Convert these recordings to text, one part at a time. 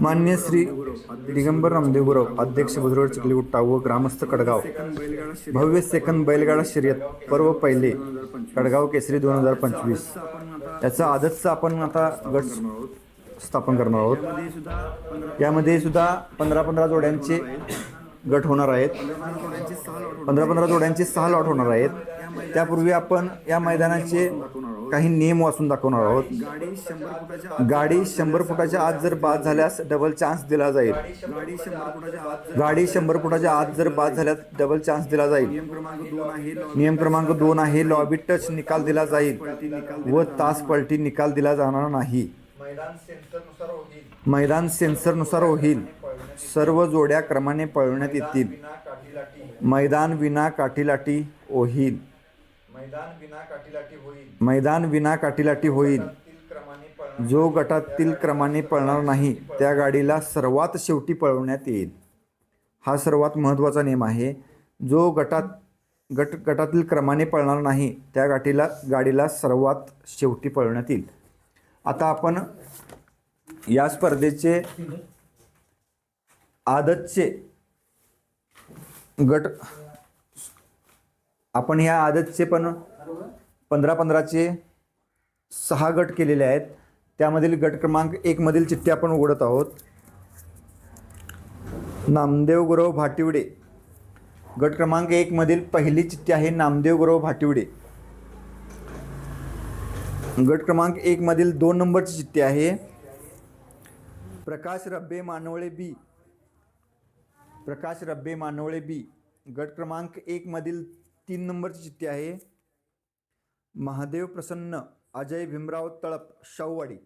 मान्य श्री दिगंबर रामदेव गुरव अध्यक्ष भुजरोड चिखलीगुट्टा व ग्रामस्थ कडगाव. भव्य सेकंद बैलगाडा शर्यत पर्व पहिले कडगाव केसरी दोन हजार पंचवीस. याचा आदतचा आपण आता गट स्थापन करणार आहोत. यामध्ये सुद्धा पंधरा पंधरा जोड्यांचे गट होणार आहेत. पंधरा पंधरा जोड्यांचे सहा लॉट होणार आहेत. त्यापूर्वी आपण या मैदानाचे काही नियम वाचून दाखवणार आहोत. गाडी शंभर फुटाच्या आत जर बाद झाल्यास डबल चान्स दिला जाईल. गाडी शंभर फुटाच्या आत जर बाद झाल्यास डबल चान्स दिला जाईल. नियम क्रमांक दोन आहे लॉबी टच निकाल दिला जाईल व तास पलटी निकाल दिला जाणार नाही. मैदान सेन्सरनुसार होईल. सर्व जोड्या क्रमाने पळवण्यात येतील. मैदान विना काठीलाटी होईल. मैदान विना काठीलाठी होईल. मैदान विना काठीलाटी होईल. तील क्रमाने पळणार जो गटातील क्रमाने पळणार नाही त्या गाडीला सर्वात शेवटी पळवण्यात येईल. हा सर्वात महत्त्वाचा नियम आहे. जो गटात गट गटातील क्रमाने पळणार नाही त्या गाठीला गाडीला सर्वात शेवटी पळवण्यात येईल. आता आपण या स्पर्धेचे आदतचे गट आपण ह्या आदतचे पण पंधरा पंधराचे सहा गट केलेले आहेत. त्यामधील गट क्रमांक एकमधील चिठ्ठी आपण उघडत आहोत. नामदेव गुरव भाटिवडे. गट क्रमांक एकमधील पहिली चिठ्ठी आहे नामदेव गुरव भाटिवडे. गट क्रमांक एकमधील दोन नंबरची चिठ्ठी आहे. प्रकाश रब्बे मानवळे बी. प्रकाश रब्बे मानवळे बी. गट क्रमांक एकमधील तीन नंबरची चिठ्ठी आहे. महादेव प्रसन्न अजय भीमराव तळप शाहूवाडी.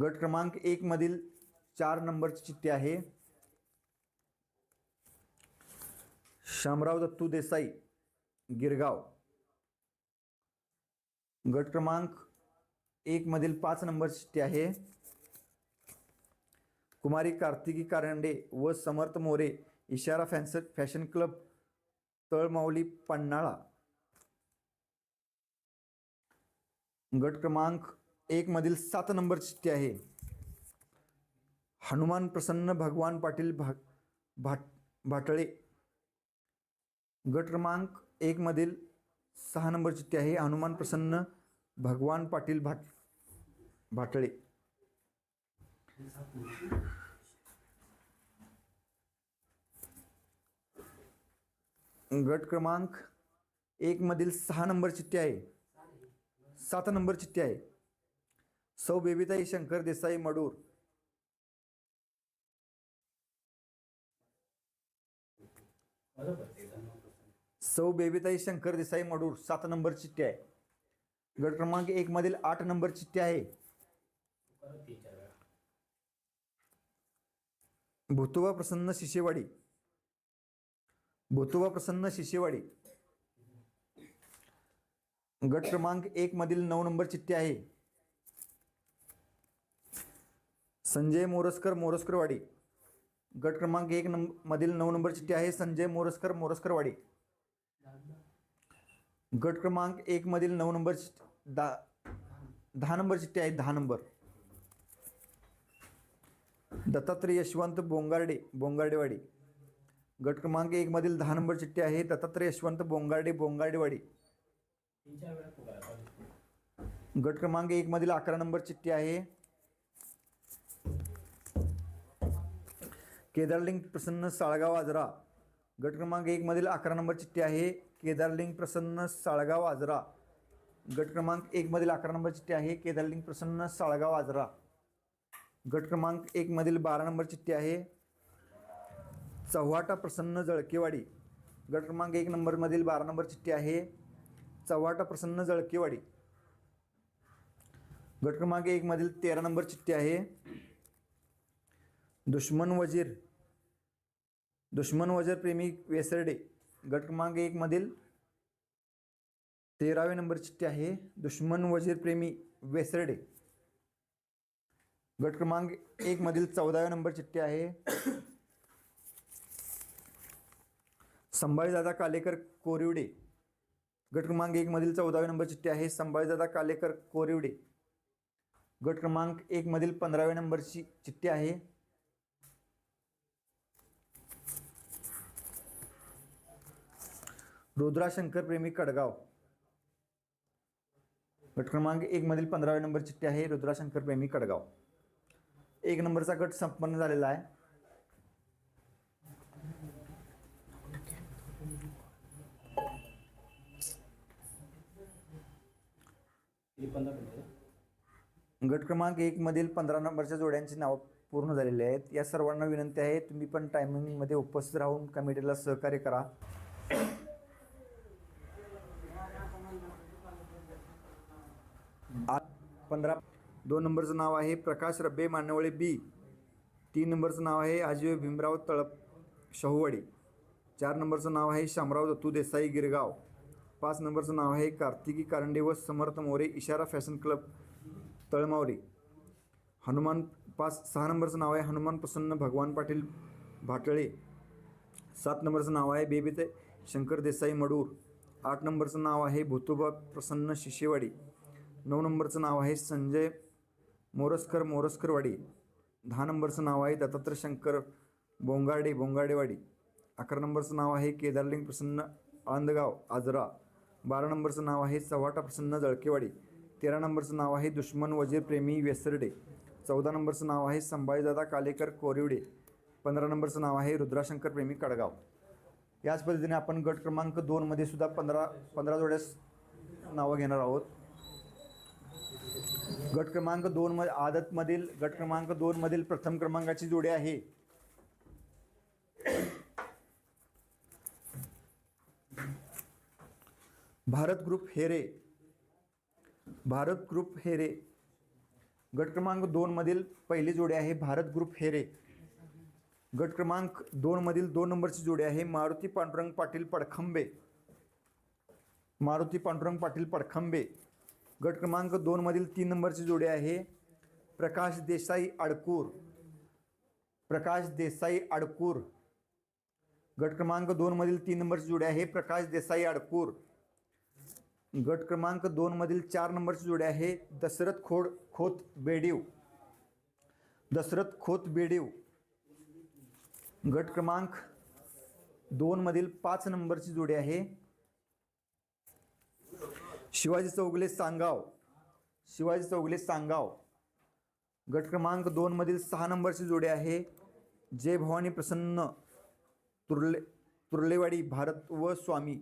गट क्रमांक एक मधील चार नंबरची चिठ्ठी आहे. शामराव दत्तू देसाई गिरगाव. गट क्रमांक एक मधील पाच नंबरची चिठ्ठी आहे. कुमारी कार्तिकी कारंडे व समर्थ मोरे इशारा फॅन्स फॅशन क्लब तळमाऊली पन्हाळा. गट क्रमांक एक मधील सात नंबर चिठ्ठी आहे. हनुमान प्रसन्न भगवान पाटील भा भाट भाटळे. गट क्रमांक एक मधील सहा नंबर चिठ्ठी आहे हनुमान प्रसन्न भगवान पाटील भाट भाटळे. गट क्रमांक एकमधील सहा नंबर चिठ्ठी आहे. सात नंबर चिठ्ठी आहे. सौ बेबीताई शंकर देसाई मडूर. सौ बेबीताई शंकर देसाई मडूर सात नंबर चिठ्ठी आहे. गट क्रमांक एक मधील आठ नंबर चिठ्ठी आहे. भूतुबा प्रसन्न शिशेवाडी. भुतुबा प्रसन्न शिशेवाडी. गट क्रमांक एक मधील नऊ नंबर चिठ्ठी आहे. संजय मोरसकर मोरसकरवाडी. गट क्रमांक एक नंब मधील नऊ नंबर चिठ्ठी आहे संजय मोरसकर मोरसकरवाडी. गट क्रमांक एक मधील नऊ नंबर दा दहा नंबर चिठ्ठी आहे दहा नंबर. दत्तात्रय यशवंत बोंगार्डे बोंगार्डेवाडी. गट क्रमांक एक मधील दहा नंबर चिठ्ठी आहे. दत्तात्रय यशवंत बोंगार्डे बोंगार्डेवाडी. गट क्रमांक एक मधील अकरा नंबर चिठ्ठी आहे. केदारलिंग प्रसन्न साळगाव आजरा. गट क्रमांक एक मधील अकरा नंबर चिठ्ठी आहे. केदारलिंग प्रसन्न साळगाव आजरा. गट क्रमांक एक मधील अकरा नंबर चिठ्ठी आहे. केदारलिंग प्रसन्न साळगाव आजरा. गट क्रमांक एक मधील बारा नंबर चिठ्ठी आहे. चव्हाटा प्रसन्न जळकेवाडी गट क्रमांक एक नंबरमधील बारा नंबर चिठ्ठी आहे. चव्हाटा प्रसन्न जळकेवाडी गट क्रमांक एकमधील तेरा नंबर चिठ्ठी आहे. दुश्मन वजीर दुश्मन वजीर प्रेमी वेसरडे गट क्रमांक एकमधील तेरावे नंबर चिठ्ठी आहे. दुश्मन वजीर प्रेमी वेसरडे गट क्रमांक एकमधील चौदाव्या नंबर चिठ्ठी आहे. संभाजीदादा कालेकर कोरिवडे. गट क्रमांक एकमधील चौदाव्या नंबर चिठ्ठी आहे. संभाजीदादा कालेकर कोरिवडे. गट क्रमांक एकमधील पंधराव्या नंबरची चिठ्ठी आहे. रुद्राशंकर प्रेमी कडगाव. गट क्रमांक एकमधील पंधराव्या नंबर चिठ्ठी आहे. रुद्राशंकर प्रेमी कडगाव. एक नंबरचा गट संपन्न झालेला आहे. गट क्रमांक एक मधील पंधरा नंबरच्या जोड्यांची नावं पूर्ण झालेली आहेत. या सर्वांना विनंती आहे तुम्ही पण टायमिंगमध्ये उपस्थित राहून कमिटीला सहकार्य करा. पंधरा दोन नंबरचं नाव आहे प्रकाश रब्बे मानवळे बी. तीन नंबरचं नाव आहे आजीव भीमराव तळप शाहूवाडी. चार नंबरचं नाव आहे शामराव दत्तू देसाई गिरगाव. पाच नंबरचं नाव आहे कार्तिकी कारंडे व समर्थ मोरे इशारा फॅशन क्लब तळमावरी हनुमान पाच सहा नंबरचं नाव आहे हनुमान प्रसन्न भगवान पाटील भाटळे. सात नंबरचं नाव आहे बेबीते शंकर देसाई मडूर. आठ नंबरचं नाव आहे भूतोबा प्रसन्न शिशेवाडी. नऊ नंबरचं नाव आहे संजय मोरसकर मोरसकरवाडी. दहा नंबरचं नाव आहे दत्तात्रय शंकर बोंगाडे बोंगाडेवाडी. अकरा नंबरचं नाव आहे केदारलिंग प्रसन्न आंदगाव आजरा. बारा नंबरचं नाव आहे चव्हाटा प्रसन्न जळकेवाडी. तेरा नंबरचं नाव आहे दुश्मन वजीर प्रेमी वेसरडे. चौदा नंबरचं नाव आहे संभाजीदादा कालेकर कोरिवडे. पंधरा नंबरचं नाव आहे रुद्राशंकर प्रेमी कडगाव. याच पद्धतीने आपण गट क्रमांक दोनमध्ये सुद्धा पंधरा पंधरा जोड्यास नावं घेणार आहोत. गट क्रमांक दोन आदतमधील गट क्रमांक दोनमधील प्रथम क्रमांकाची जोडी आहे. भारत ग्रुप हेरे भारत ग्रुप हेरे गट क्रमांक दोनमधील पहिली जोडी आहे भारत ग्रुप हेरे गट क्रमांक दोनमधील दोन नंबरची जोडी आहे मारुती पांडुरंग पाटील पडखंबे. मारुती पांडुरंग पाटील पडखंबे. गट क्रमांक दोनमधील तीन नंबरची जोडी आहे प्रकाश देसाई अडकूर प्रकाश देसाई अडकूर गट क्रमांक दोनमधील तीन नंबरची जोडी आहे प्रकाश देसाई अडकूर गट क्रमांक दोनमधील चार नंबरची जोडी आहे दशरथ खोड खोत बेडीव. दशरथ खोत बेडीव. गट क्रमांक दोनमधील पाच नंबरची जोडी आहे शिवाजी चौगले सांगाव. शिवाजी चौगले सांगाव. गट क्रमांक दोनमधील सहा नंबरची जोडी आहे जय भवानी प्रसन्न तुर्ले तुर्लेवाडी भारत व स्वामी.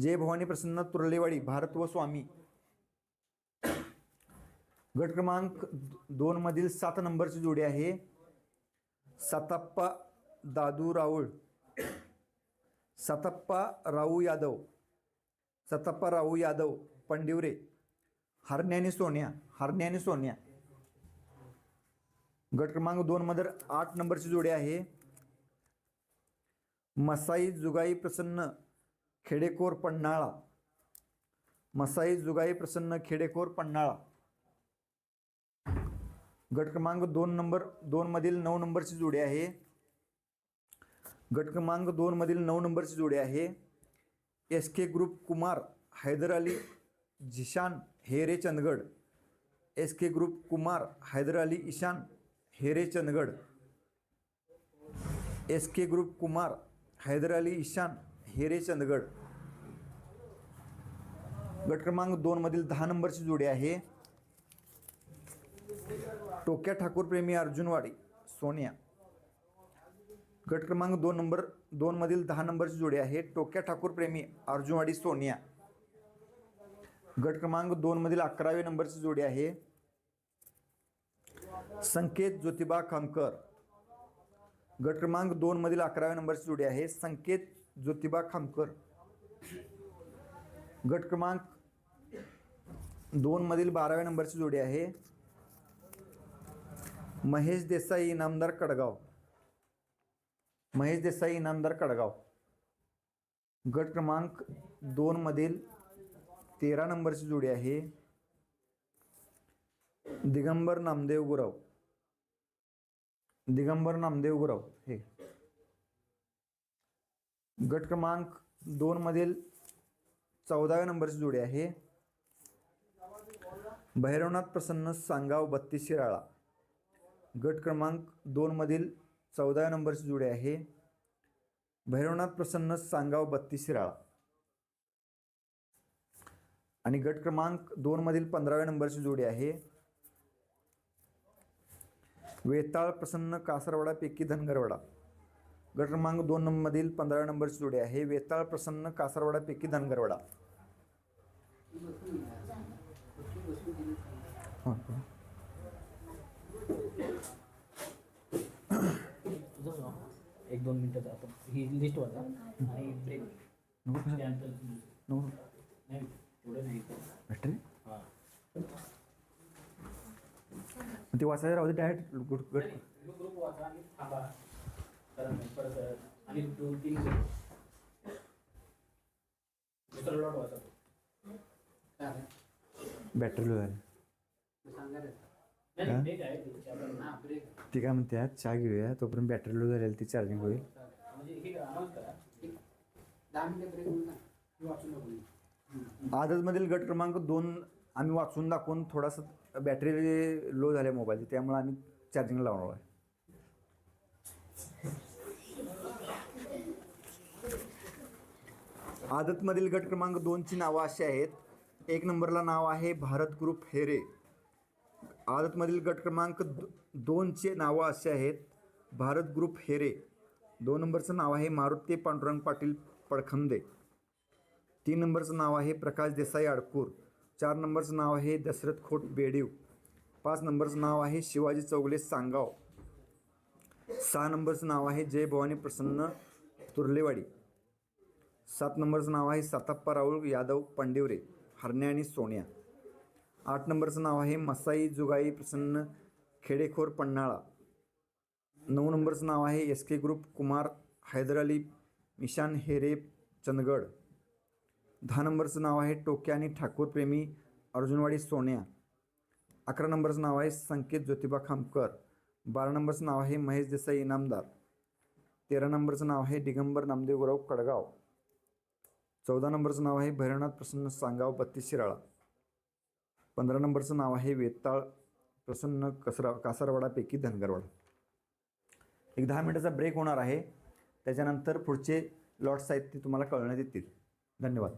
जय भवानी प्रसन्न तुरलेवाडी भारत व स्वामी. गट क्रमांक दोन मधील सात नंबरची जोडी आहे. साताप्पा दादू राऊळ साताप्पा राऊ यादव सताप्पा राऊ यादव पंडिवरे हरण्याने सोन्या हरण्याने सोन्या. गट क्रमांक दोन मध्ये आठ नंबरची जोडी आहे. मसाई जुगाई प्रसन्न खेडेकोर पन्हाळा. मसाई जुगाई प्रसन्न खेडेकोर पन्हाळा. गट क्रमांक दोन नंबर दोन मधील नऊ नंबरची जोडी आहे. गट क्रमांक दोन मधील नऊ नंबरची जोडी आहे. S K group Kumar Haider Ali Zishan Here Chandgad. S K group Kumar Haider Ali Ishan Here Chandgad. S K group Kumar Haider Ali Ishan Here Chandgad. गट क्रमांक दोन मधील दहा नंबरची जोडी आहे. टोक्या ठाकूर प्रेमी अर्जुनवाडी सोनिया. गट क्रमांक दोन नंबर दोन मधील दहा नंबरची जोडी आहे. टोक्या ठाकूर प्रेमी अर्जुनवाडी सोनिया. गट क्रमांक दोन मधील नंबरची जोडी आहे. संकेत ज्योतिबा खामकर गट क्रमांक दोन मधील अकराव्या नंबरची जोडी आहे. संकेत ज्योतिबा खामकर गट क्रमांक दोनमधील बाराव्या नंबरची जोडी आहे. महेश देसाई इनामदार कडगाव. महेश देसाई इनामदार कडगाव. गट क्रमांक दोनमधील तेरा नंबरची जोडी आहे. दिगंबर नामदेव गुराव. दिगंबर नामदेव गुराव हे. गट क्रमांक दोनमधील चौदाव्या नंबरची जोडी आहे. भैरवनाथ प्रसन्न सांगाव बत्तीस शिराळा. गट क्रमांक दोनमधील चौदाव्या नंबरची जोडी आहे. भैरवनाथ प्रसन्न सांगाव बत्तीस शिराळा. आणि गट क्रमांक दोनमधील पंधराव्या नंबरची जोडी आहे. वेताळ प्रसन्न कासरवाडा पेकी धनगरवाडा. गट क्रमांक दोन मधील पंधराव्या नंबरची जोडी आहे. वेताळ प्रसन्न कासरवाडा पेकी धनगरवाडा. एक दोन मिनिटात आपण ही लिस्ट वाचा आणि ब्रेक नको नाही एवढं नाही. बॅटरी हां. ते वाचायला राहू दे डायरेक्ट गुड नाही, ग्रुप वाचा आणि थांबा. परत आणि दोन तीन दुसरा लॉट वाचा. बॅटरी लो झाली हा? ते काय म्हणते चहा घेऊया तोपर्यंत बॅटरी लो झालेली ती चार्जिंग होईल. म्हणजे हे अनाऊन्स करा. मी वाचून नको आदतमधील गट क्रमांक दोन आम्ही वाचून दाखवून थोडासा बॅटरी लो झाल्या मोबाईलची त्यामुळे आम्ही चार्जिंग लावणार आहे. आदतमधील गट क्रमांक दोनची नावं अशी आहेत. एक नंबरला नाव आहे भारत ग्रुप हेरे. आदतमधील गट क्रमांक दो दोनचे नावं असे आहेत. भारत ग्रुप हेरे. दोन नंबरचं नाव आहे मारुती पांडुरंग पाटील पडखंदे. तीन नंबरचं नाव आहे प्रकाश देसाई अडकूर चार नंबरचं नाव आहे दशरथ खोट बेडीव. पाच नंबरचं नाव आहे शिवाजी चौगले सांगाव. सहा नंबरचं नाव आहे जय भवानी प्रसन्न तुर्लेवाडी. सात नंबरचं नाव आहे साताप्पा राहुल यादव पंडिवरे. हरण्या आणि सोन्या. आठ नंबरचं नाव आहे मसाई जुगाई प्रसन्न खेडेखोर पन्हाळा. नऊ नंबरचं नाव आहे S K group Kumar Haider Ali Mishan Here Chandgad. दहा नंबरचं नाव आहे टोक्या आणि ठाकूर प्रेमी अर्जुनवाडी सोन्या. अकरा नंबरचं नाव आहे संकेत ज्योतिबा खामकर. बारा नंबरचं नाव आहे महेश देसाई इनामदार. तेरा नंबरचं नाव आहे दिगंबर नामदेवराव कडगाव. चौदा नंबरचं नाव आहे भैरवनाथ प्रसन्न सांगाव बत्तीस शिराळा पंधरा नंबरचं नाव आहे वेताळ प्रसन्न कसरा कासारवाडापैकी धनगरवाडा. एक दहा मिनिटाचा ब्रेक होणार आहे. त्याच्यानंतर पुढचे लॉट्स आहेत ते तुम्हाला कळण्यात येतील. धन्यवाद.